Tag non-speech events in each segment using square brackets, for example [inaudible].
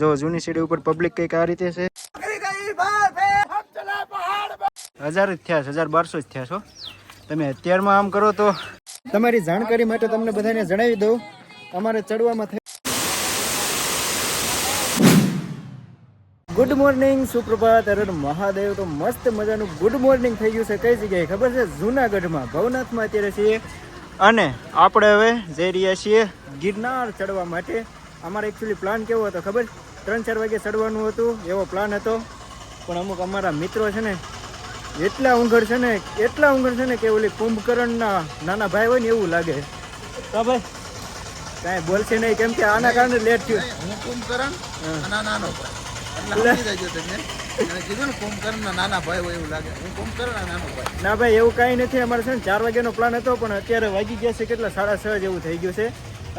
જો જૂની સીડી ઉપર પબ્લિક કંઈક આ રીતે છે. હજાર જ થયા છે, હજાર બારસો જ થયા છો તમે અત્યારમાં આમ કરો તો તમારી જાણકારી માટે તમને બધાને જણાવી દઉં, અમારે ચડવામાં થઈ ગુડ મોર્નિંગ સુપ્રભાત અરણ મહાદેવ. તો મસ્ત મજાનું ગુડ મોર્નિંગ થઈ ગયું છે. કઈ જગ્યાએ? ખબર છે? જુનાગઢમાં. ભવનાથમાં અત્યારે છીએ. અને આપણે હવે જઈ રહ્યા છીએ ગિરનાર ચડવા માટે. અમારો એકચ્યુઅલી પ્લાન કેવો હતો ખબર? ત્રણ ચાર વાગે ચડવાનું હતું એવો પ્લાન હતો. પણ અમુક અમારા મિત્રો છે ને એટલા ઊંઘર છે ને એટલા ઊંઘર છે ને કે ઓલી કુંભકર્ણના નાના ભાઈ હોય ને એવું લાગે. તો ભાઈ. કાંઈ બોલશે નહીં કેમ કે આના કારણે લેટ થયું. હું કુંભકરણ નાનો ને કુંભકર્ણના નાના ભાઈ હોય એવું લાગે. હું કુંભકરણ આ નાનો ભાઈ. ના ભાઈ એવું કાંઈ નથી. અમારે છે ને ચાર વાગ્યાનો પ્લાન હતો પણ અત્યારે વાગી ગયા છે કેટલા? સાડા છ જેવું થઈ ગયું છે.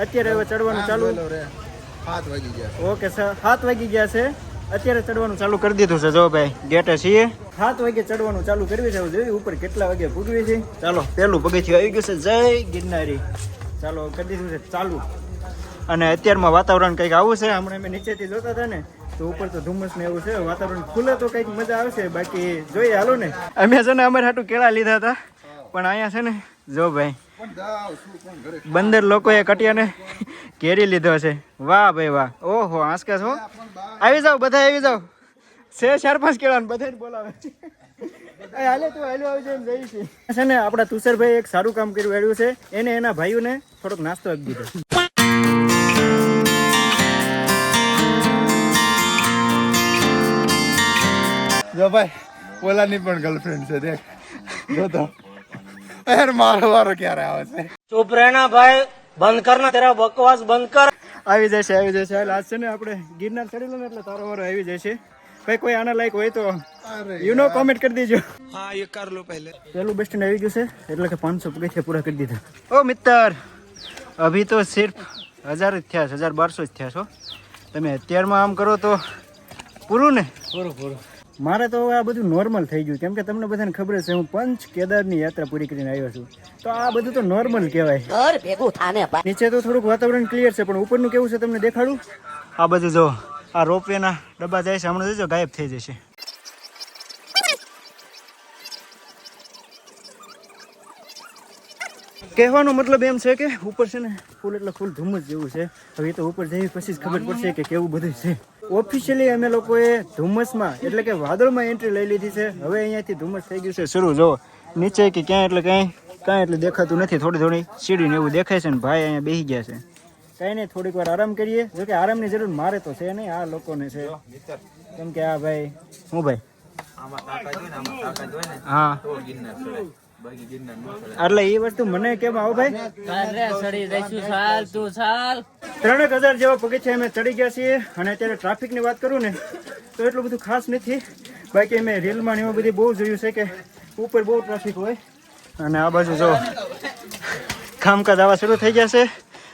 અત્યારે હવે ચડવાનું ચાલુ. સાત વાગી ગયા ઓકે સર, સાત વાગી ગયા છે. અત્યારે ચડવાનું ચાલુ કરી દીધું છે, જો ભાઈ, ગેટે છીએ. સાત વાગે ચડવાનું ચાલુ કરવી છે જોયું ઉપર કેટલા વાગે પૂગવી છે. ચાલો, પહેલું પગથિયું આવી ગયું છે. જય ગિરનારી. ચાલો, કરી દીધું છે, ચાલુ. અને અત્યારમાં વાતાવરણ કંઈક આવું છે, હમણાં અમે નીચેથી જોતા હતા ને, તો ઉપર તો ધુમ્મસ ને એવું છે, વાતાવરણ ખુલે તો કંઈક મજા આવશે. બાકી જોઈએ, હાલો ને. અમે છે ને, અમારે હાટું કેળા લીધા હતા. પણ અહીંયા છે ને, જો ભાઈ જાવ બંદર લોકોએ કટિયાને ઘેરી લીધો છે. વાહ ભાઈ વાહ. ઓહો આંસકા છો આવી જાઓ બધા આવી જાઓ. છે ચાર પાંચ કેળા બધાને બોલાવે. એ, હાલે તું, હાલો આવી જાય જઈ છે. છે આપણા તુષારભાઈ એક સારું કામ કર્યું આવ્યું છે. એને એના ભાઈઓને થોડોક નાસ્તો આપી દીધો. જો ભાઈ, ઓલાની પણ ગર્લફ્રેન્ડ છે, દેખ. જો યાર મારો વારો ક્યારે આવે છે? ચૂપ રહેના ભાઈ બંધ કર ના તેરા બકવાસ બંધ કર. આવી જશે આવી જશે. હાલ આજ છે ને આપણે ગિરનાર ચડી લો ને એટલે તારો વારો આવી જશે. ભાઈ કોઈ આના લાયક હોય તો યુ નો કોમેન્ટ કરી દેજો. હા એ કર લો પહેલે. પહેલું બેસ્ટ આવી ગયું છે એટલે કે પાંચસો પગથિયા પૂરા કરી દીધા. ઓ મિત્ર અભી તો સિર્ફ હજાર જ થયા છે હજાર બારસો જ થયા છો. તમે અત્યારમાં આમ કરો તો પૂરું ને? પૂરું પૂરું. મારે તો આ બધું નોર્મલ થઈ ગયું. કેમ કે તમને બધાને ખબર છે હું પંચ કેદારની યાત્રા પૂરી કરીને આવ્યો છું. તો આ બધું તો નોર્મલ કહેવાય. નીચે તો થોડુંક વાતાવરણ ક્લિયર છે પણ ઉપરનું કેવું છે તમને દેખાડું? આ બધું જો આ રોપવેના ડબ્બા જાય છે હમણાં જોજો ગાયબ થઈ જશે. કહેવાનો મતલબ એમ છે કે ઉપર છે ને ફૂલ એટલે ફૂલ ધુમ્મસ જેવું છે. હવે એ તો ઉપર જઈ પછી જ ખબર પડશે કે કેવું બધું છે. ઓફિશિયલી અમે લોકોએ ધુમ્મસમાં એટલે કે વાદળમાં એન્ટ્રી લઈ લીધી છે. હવે અહીંયાથી ધુમ્મસ થઈ ગયું છે. શરૂ જો. નીચે કે ક્યાંય એટલે કાંઈ કાંઈ એટલે દેખાતું નથી થોડી થોડી. સીડી ને એવું દેખાય છે ને ભાઈ અહીંયા બેસી ગયા છે. કાંઈ નહીં થોડીક વાર આરામ કરીએ. જો કે આરામની જરૂર મારે તો છે નહીં આ લોકોને છે. કેમ કે આ ભાઈ હું ભાઈ? હા. એટલે એ વસ્તુ મને કેમ આવો ભાઈ? ત્રણ હજાર જેવા પગથિયા અમે ચડી ગયા છીએ અને અત્યારે ટ્રાફિકની વાત કરું ને તો એટલું બધું ખાસ નથી. બાકી મેં રેલમાં એવું બધી બહુ જોયું છે કે ઉપર બહુ ટ્રાફિક હોય. અને આ બાજુ જો કામકાજ આવા શરૂ થઈ ગયા છે.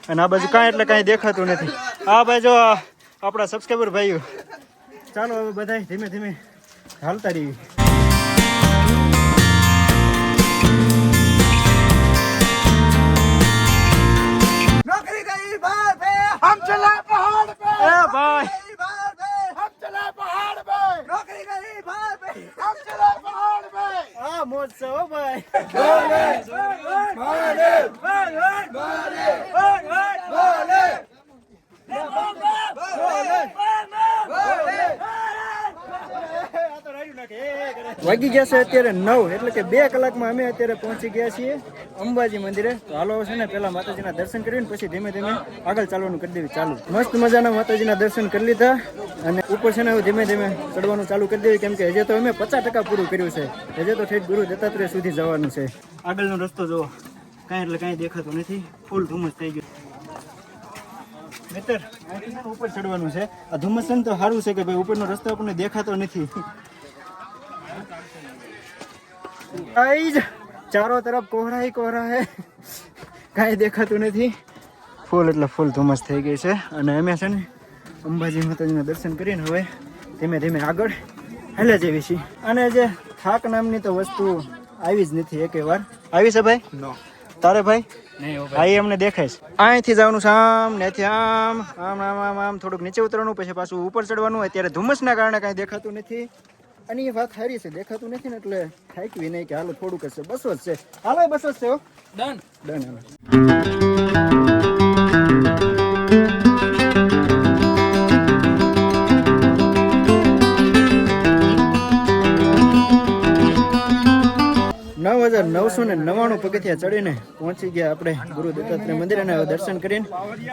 અને આ બાજુ કાંઈ એટલે કાંઈ દેખાતું નથી. આ બાજુ આપણા સબસ્ક્રાઈબર ભાઈઓ. ચાલો હવે બધા ધીમે ધીમે હાલતા રહીએ. चला पहाड़ पे એ ભાઈ बार पे हम चला पहाड़ पे नौकरी गई बार पे हम चला पहाड़ पे આ મોજ છે હો ભાઈ વાગી ગયા છે અત્યારે નવ એટલે કે બે કલાકમાં અમે અત્યારે પહોંચી ગયા છીએ અંબાજી મંદિરે. તો હાલો છે ને પેલા માતાજીના દર્શન કરીને પછી ધીમે ધીમે આગળ ચાલવાનું કરી દેવી ચાલુ. મસ્ત મજાના માતાજીના દર્શન કરી લીધા અને ઉપર છે ને ધીમે ધીમે ચડવાનું ચાલુ કરી દેવી. કેમ કે હજે તો અમે પચાસ ટકા પૂરું કર્યું છે. હજે તો ઠેઠ ગુરુ દત્તાત્રેય સુધી જવાનું છે. આગળનો રસ્તો જુઓ કાંઈ એટલે કાંઈ દેખાતું નથી. ફૂલ ધુમ્મસ થઈ ગયું. મિત્ર ઉપર ચડવાનું છે. આ ધુમ્મસ છે તો સારું છે કે ભાઈ ઉપરનો રસ્તો આપણને દેખાતો નથી. ચારો તરફ કોહરા કોહરા હે કાંઈ દેખાતું નથી. ફૂલ એટલે ફૂલ ધુમ્મસ થઈ ગઈ છે. અને અમે છે ને અંબાજી માતાજીના દર્શન કરીને હવે ધીમે ધીમે આગળ હાલે જેવી છીએ. અને જે થાક નામની તો વસ્તુ આવી જ નથી એકે વાર. આવી છે ભાઈ? નો. તારે ભાઈ? ભાઈ. અમને દેખાય છે. અહીંથી જવાનું સામ નેથી ને આમ. આમ આમ આમ આમ. થોડુંક નીચે ઉતરવાનું પછી પાછું ઉપર ચડવાનું. અત્યારે ધુમ્મસના કારણે કાંઈ દેખાતું નથી. અને એ વાત સારી છે દેખાતું નથી ને એટલે થાકવી નહીં કે હાલો થોડુંક હશે. છે બસો જ છે. હાલો બસો જ છે ડન ડન હાલો. નવ હજાર નવસો ને નવ્વાણું પગથિયા ચડીને પહોંચી ગયા આપણે ગુરુ દત્તાત્રેય મંદિર અને દર્શન કરીને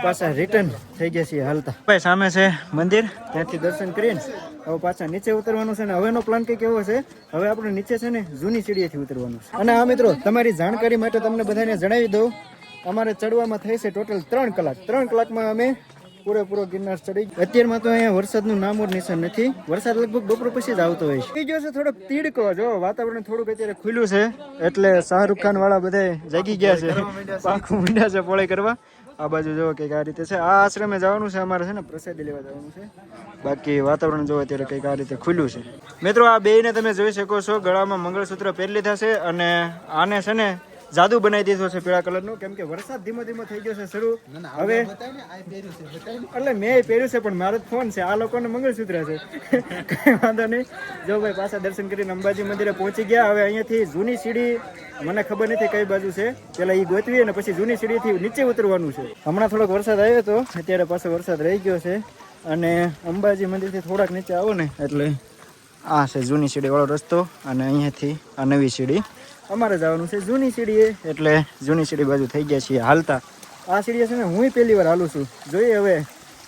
પાછા રિટર્ન થઈ ગયા છીએ હાલતા. ભાઈ સામે છે મંદિર. ત્યાંથી દર્શન કરીને હવે પાછા નીચે ઉતરવાનું છે ને હવેનો પ્લાન કંઈક એવો છે હવે આપણે નીચે છે ને જૂની સીડીએથી ઉતરવાનું છે. અને આ મિત્રો તમારી જાણકારી માટે તમને બધાને જણાવી દઉં અમારે ચડવામાં થઈ છે ટોટલ ત્રણ કલાક. ત્રણ કલાકમાં અમે પૂરેપૂરો ગિરનાર ચડી અત્યારમાં તો અહીંયા વરસાદનું નામ ઓર નિશાન નથી. વરસાદ લગભગ બપોર પછી જ આવતો હોય છે. ગયો છે થોડો તીડકો. જો વાતાવરણ થોડુંક અત્યારે ખુલ્લું છે એટલે શાહરૂખ ખાન વાળા બધા જાગી ગયા છે. પાંખું મીંડા છે પોળે કરવા. આ બાજુ જોવો કંઈક આ રીતે છે. આ આશ્રમે જવાનું છે અમારે છે ને પ્રસાદી લેવા જવાનું છે. બાકી વાતાવરણ જોવો અત્યારે કંઈક આ રીતે ખુલ્લું છે. મિત્રો આ બેયને તમે જોઈ શકો છો ગળામાં મંગળસૂત્ર પહેરી લીધા છે અને આને છે ને જાદુ બનાવી દીધો છે પીળા કલરનો. કેમ કે વરસાદ ધીમો ધીમો થઈ ગયો છે શરૂ. હવે એટલે મેં પહેર્યું છે પણ મારો ફોન છે. આ લોકોને મંગળસૂત્ર છે. [laughs] કઈ વાંધો નહીં. જો ભાઈ પાછા દર્શન કરીને અંબાજી મંદિરે પહોંચી ગયા. હવે અહીંયાથી જૂની સીડી મને ખબર નથી કઈ બાજુ છે. પેલા એ ગોતવી અને પછી જૂની સીડીથી નીચે ઉતરવાનું છે. હમણાં થોડોક વરસાદ આવ્યો હતો અત્યારે પાછો વરસાદ રહી ગયો છે. અને અંબાજી મંદિરથી થોડાક નીચે આવો ને એટલે આ છે જૂની સીડી વાળો રસ્તો અને અહીંયાથી આ નવી સીડી. અમારે જવાનું છે જૂની સીડીએ. એટલે જૂની સીડી બાજુ થઈ ગયા છીએ હાલતા. આ સીડીએ છે ને હું પહેલી વાર હાલું છું. જોઈએ હવે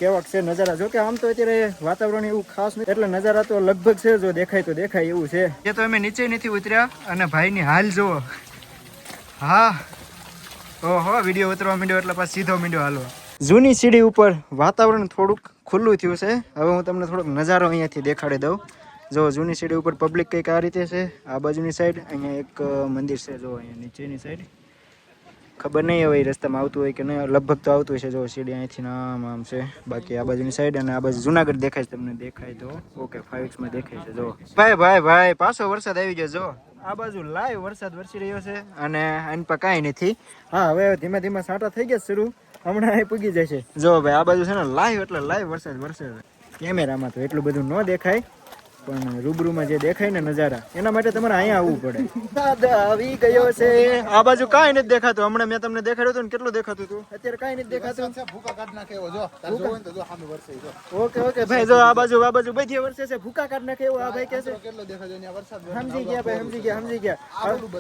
કેવાક છે નજારા. જો કે આમ તો અત્યારે વાતાવરણ એવું ખાસ નથી એટલે નજારા તો લગભગ છે જો દેખાય તો દેખાય એવું છે. એ તો અમે નીચે નથી ઉતર્યા અને ભાઈની હાલ જુઓ. હા. ઓહો વીડિયો ઉતરવા માંડ્યો એટલે પાછો સીધો માંડ્યો હાલો. જૂની સીડી ઉપર વાતાવરણ થોડુંક ખુલ્લું થયું છે. હવે હું તમને થોડોક નજારો અહીંયાથી દેખાડી દઉં. જો જૂની સીડી ઉપર પબ્લિક કંઈક આ રીતે છે, આ બાજુની સાઈડ અહીંયા એક મંદિર છે, જો અહીંયા નીચેની સાઈડ ખબર નહીં હવે રસ્તામાં આવતું હોય કે નહીં, લગભગ તો આવતું હશે, જો સીડી અહીંથી આમ આમ છે. બાકી આ બાજુની સાઈડ અને આ બાજુ જુનાગઢ દેખાય છે, તમને દેખાય તો. ઓકે ફાઇવ્સમાં દેખાય છે, જો. ભાઈ ભાઈ ભાઈ, પાછો વરસાદ આવી ગયો, જો. આ બાજુ લાઈવ વરસાદ વરસી રહ્યો છે અને એની પર કાંઈ નથી. હા, હવે ધીમે ધીમે સાંટા થઈ ગયા શરૂ. હમણાં અહીં પૂગી જશે જો, ભાઈ, આ બાજુ છે ને લાઈવ એટલે લાઈવ વરસાદ વરસે કેમેરામાં તો એટલું બધું ન દેખાય. પણ રૂબરૂમાં જે દેખાય ને નજારા એના માટે તમારે અહીંયા આવવું પડે. દાદા આવી ગયો છે. આ બાજુ કાંઈ નથી દેખાતું. હમણાં મેં તમને દેખાડ્યું હતું ને કેટલું દેખાતું હતું? અત્યારે કાંઈ નથી દેખાતું. ભૂકા કાઢ નાખે એવો જો. તાર જોવો ને તો જો સામે વરસે જો. ઓકે ઓકે ભાઈ જો આ બાજુ આ બાજુ બધી વર્ષે છે. ભૂકા કાઢ નાખે એવો આ ભાઈ કહે છે. કેટલો દેખાજો વરસાદ સમજી ગયા ભાઈ સમજી ગયા સમજી ગયા. બોલું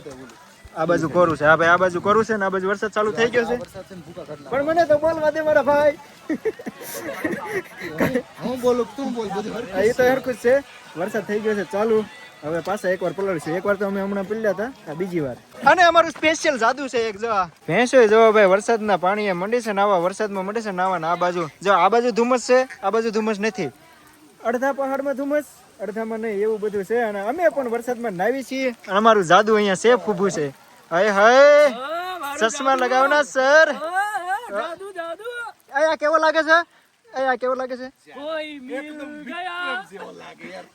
આ બાજુ કોરું છે. હા ભાઈ આ બાજુ કોરું છે ને આ બાજુ વરસાદ ચાલુ થઈ ગયો છે. પણ મને તો બોલવા દે મારા ભાઈ. હું બોલું તું બોલ બધું એ તો હરખું છે. વરસાદ થઈ ગયો છે ચાલુ. હવે પાછા એકવાર પલળશું એકવાર તો અમે હમણાં પીલ્યા હતા આ બીજી વાર. અને અમારું સ્પેશિયલ જાદુ છે એક જવા ભેંસો જો ભાઈ વરસાદના પાણીએ મંડી છે નાવા વરસાદમાં મંડી છે નાવા આ બાજુ. જો આ બાજુ ધુમ્મસ છે આ બાજુ ધુમ્મસ નથી. અડધા પહાડમાં ધુમ્મસ. અડધામાં નહીં એવું બધું છે. અને અમે પણ વરસાદમાં નાવી છીએ. અમારું જાદુ અહીંયા સેફ ઊભું છે. હય હય. ચશ્મા લગાવના સર. જાદુ જાદુ. અહીંયા કેવો લાગે છે? અહીંયા કેવો લાગે છે?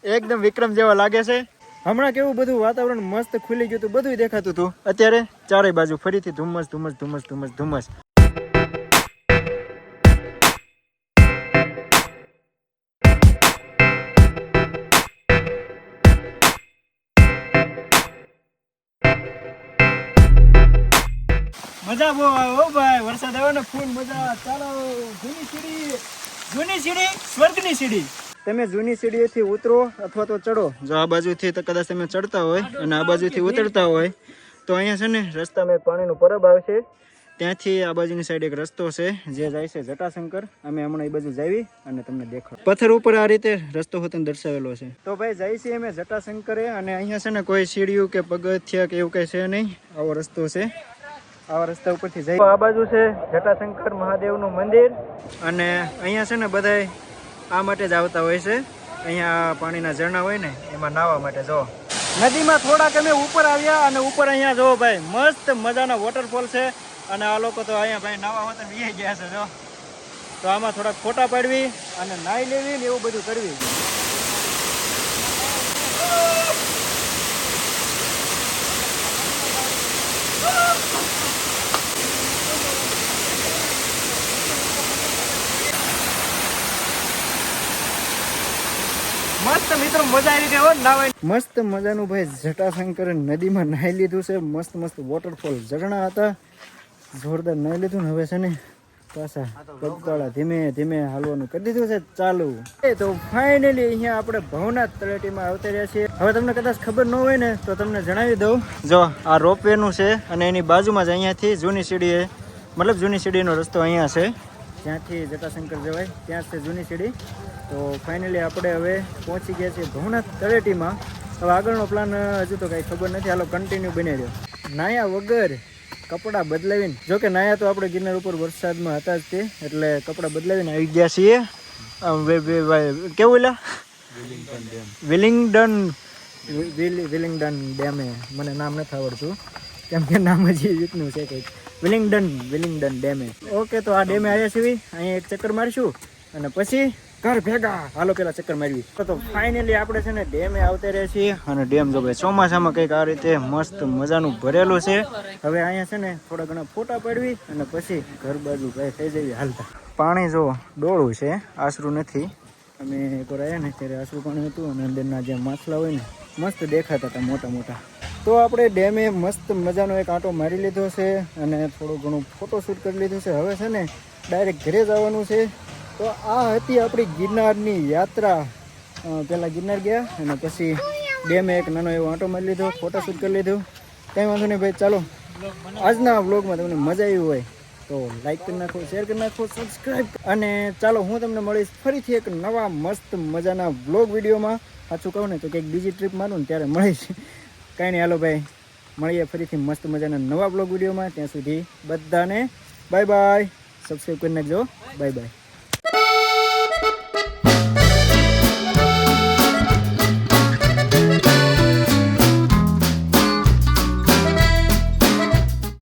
એકદમ વિક્રમ જેવા લાગે છે. હમણાં કેવું બધું વાતાવરણ મસ્ત ખુલી ગયું હતું બધું દેખાતું હતું. અત્યારે ચારે બાજુ ફરીથી ધુમ્મસ ધુમ્મસ ધુમ્મસ ધુમ્મસ ધુમ્મસ. મજા બહુ આવે ભાઈ. વરસાદ આવે ને ફૂલ મજા ચાલો, જૂની સીડી જૂની સીડી, સ્વર્ગની સીડી. તમે જૂની સીડીથી ઉતરો અથવા તો ચડો. જો આ બાજુથી તો કદાચ તમે ચડતા હોય અને આ બાજુથી ઉતરતા હોય, તો અહીંયા છે ને રસ્તામાં પાણીનું પરબ આવશે. ત્યાંથી આ બાજુની સાઈડ એક રસ્તો છે, જે જાય છે જટાશંકર. અમે હમણાં એ બાજુ જાવી અને તમને દેખાડ. પથ્થર ઉપર આ રીતે રસ્તો હોતો દર્શાવેલો છે. તો ભાઈ જાય છે અમે જટાશંકરે અને અહીંયા છે ને કોઈ સીડીયું કે પગથિયા કે એવું કંઈ છે નહીં. આવો રસ્તો છે. આવા રસ્તા ઉપરથી જઈ આ બાજુ છે જટાશંકર મહાદેવનું મંદિર અને અહીંયા છે ને બધાય આ માટે જ આવતા હોય છે. અહીંયા પાણીના ઝરણા હોય ને, એમાં નાહવા માટે જો. નદીમાં થોડાક અમે ઉપર આવ્યા અને ઉપર અહીંયા જો ભાઈ, મસ્ત મજાના વોટરફોલ છે. અને આ લોકો તો અહીંયા ભાઈ નાવા હોતા વી ગયા છે જો. તો આમાં થોડાક ફોટા પાડવી અને નાહી લેવી ને એવું બધું કરવી. મસ્ત મિત્રો મજા આવી ગઈ હો નાવાની મસ્ત મજાનું ભાઈ જટાશંકર નદીમાં નાહી લીધું છે. મસ્ત મસ્ત વોટરફોલ ઝરણા હતા. જોરદાર નાહી લીધું ને હવે છે ને પાછા પગતાળા ધીમે ધીમે હાલવાનું કરી દીધું છે ચાલુ. એ તો ફાઇનલી અહીંયા આપણે ભવનાથ તળેટીમાં આવતા રહ્યા છીએ. હવે તમને કદાચ ખબર ન હોય ને તો તમને જણાવી દઉં. જો આ રોપવે નું છે અને એની બાજુમાં જ અહીંયાથી જૂની સીડીએ મતલબ જૂની સીડીનો રસ્તો અહીંયા છે. ત્યાંથી જટાશંકર જવાય ત્યાં છે જૂની સીડી. તો ફાઇનલી આપણે હવે પહોંચી ગયા છીએ ભવનાથ તળેટીમાં. હવે આગળનો પ્લાન હજુ તો કાંઈ ખબર નથી. હાલો કન્ટિન્યુ બની રહ્યો. નાયા વગર કપડાં બદલાવીને જોકે નાયા તો આપણે ગિરનાર ઉપર વરસાદમાં હતા જ તે એટલે કપડાં બદલાવીને આવી ગયા છીએ. કેવું લા વિલિંગડન વિલિંગડન ડેમે મને નામ નથી આવડતું. કેમ કે નામ જ એ રીતનું છે કંઈક. વિલિંગડન વિલિંગડન ડેમે ઓકે તો આ ડેમે આવ્યા છીએ. અહીંયા એક ચક્કર મારીશું. અને પછી ઘર ભેગા. હાલો, પેલા ચક્કર મારવી તો ફાઇનલી આપણે છે ને ડેમે આવતા રહે છીએ અને ડેમ જો ભાઈ ચોમાસામાં કંઈક આ રીતે મસ્ત મજાનું ભરેલું છે. હવે અહીંયા છે ને થોડા ઘણા ફોટા પાડવી અને પછી ઘર બાજુ ભાઈ થઈ જવી હાલતા. પાણી જો ડોળું છે, આશરું નથી. અમે એકવાર આવ્યા ને ત્યારે આશરું પાણી હતું અને અંદરના જે માછલા હોય ને, મસ્ત દેખાતા હતા મોટા મોટા. તો આપણે ડેમે મસ્ત મજાનો એક આંટો મારી લીધો છે અને થોડું ઘણું ફોટોશૂટ કરી લીધું છે. હવે છે ને ડાયરેક્ટ ઘરે જવાનું છે. તો આ હતી આપણી ગિરનારની યાત્રા. પહેલાં ગિરનાર ગયા અને પછી ડેમે એક નાનો એવો આંટો મારી લીધો ફોટોશૂટ કરી લીધું. કંઈ વાંધો નહીં ભાઈ, ચાલો. આજના વ્લોગમાં તમને મજા આવી હોય તો લાઈક કરી નાખો શેર કરી નાખો સબસ્ક્રાઈબ અને ચાલો, હું તમને મળીશ ફરીથી એક નવા મસ્ત મજાના વ્લોગ વિડીયોમાં. પાછું કહું ને તો કંઈક બીજી ટ્રીપ મારું ને ત્યારે મળીશ. કાંઈ નહીં, હાલો ભાઈ. મળીએ ફરીથી મસ્ત મજાના નવા બ્લોગ વિડીયોમાં. ત્યાં સુધી બધાને બાય બાય સબસ્ક્રાઈબ કરી નાખજો. Bye bye